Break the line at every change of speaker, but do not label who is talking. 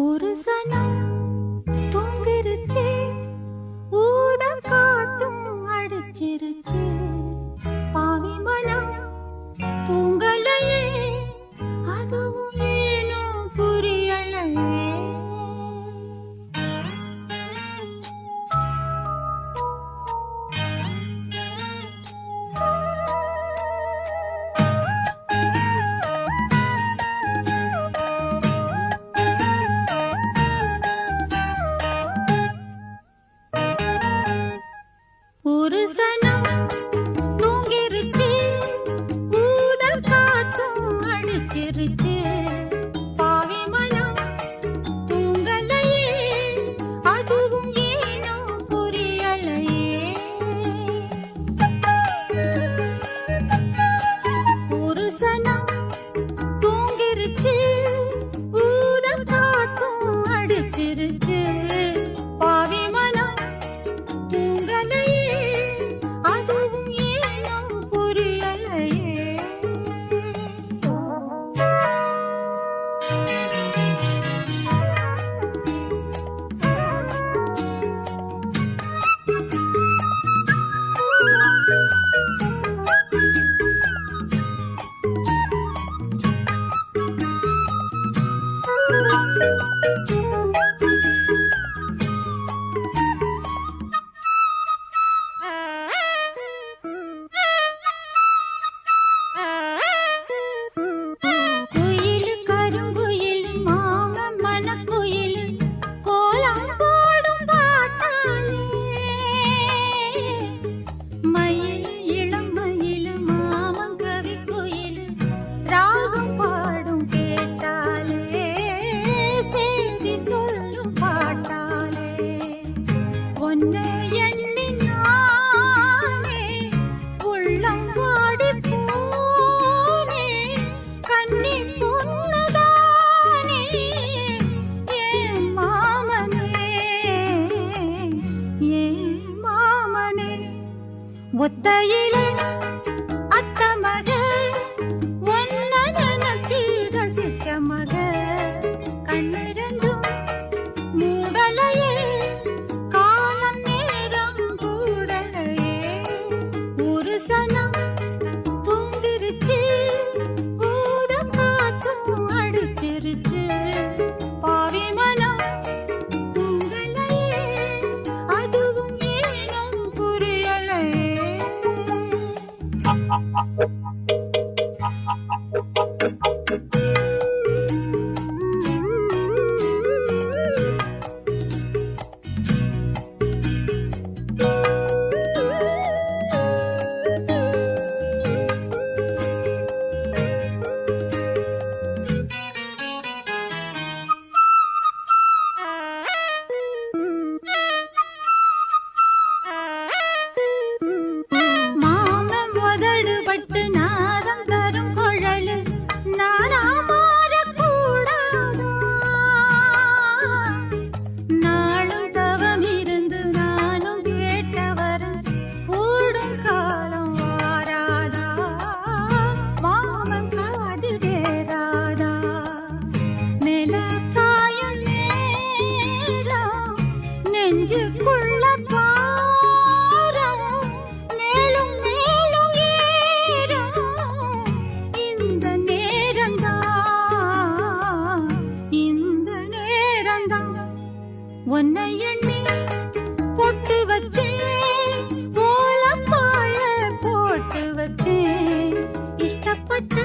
ஒரு சனம் தூங்கிருச்சு. ஊத காத்தும் அடிச்சிருச்சு. kur முத்தையிலே அத்தமக ஒன்னத நச்சி ரசிக்க மக கண்ணிரண்டும் மூடலையே காலம் நேரம் கூடலையே. ஒரு சனம் தூங்கிருச்சு ஊர காத்தும் அடிச்சிருச்சு. ha ha ha உன்னை எண்ணி பொட்டு வச்சேன். போல போட்டு வச்சேன். இஷ்டப்பட்டு